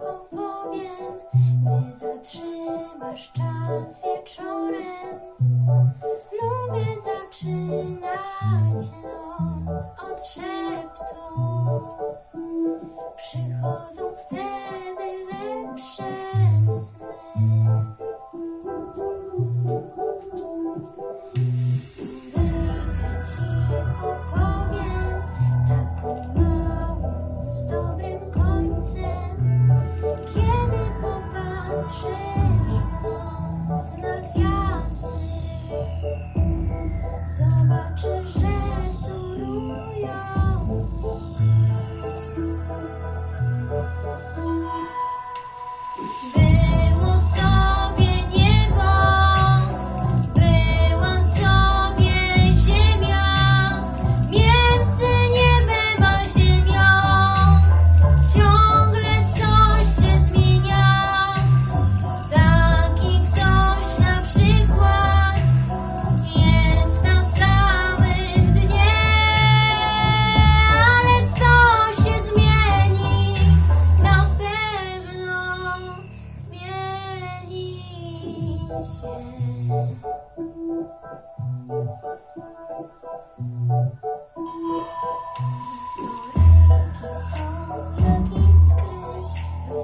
opowiem, gdy zatrzymasz czas wieczorem. Lubię zaczynać noc od szeptu. Przychodzą wtedy lepsze sny. 保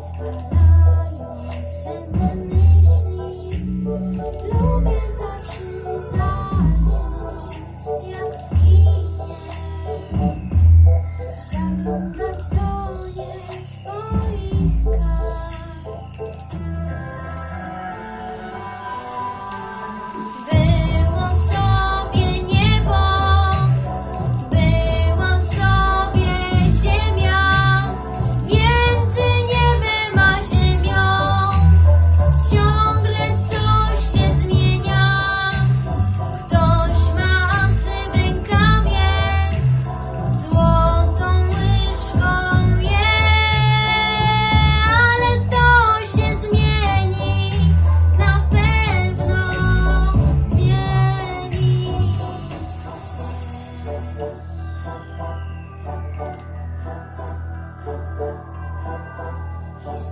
Складаю все на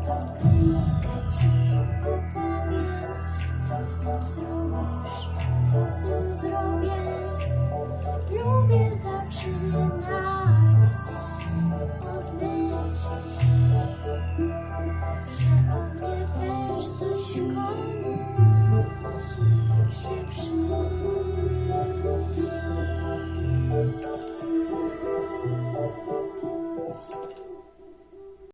Зори качі у пам'ять, це знов зробиш.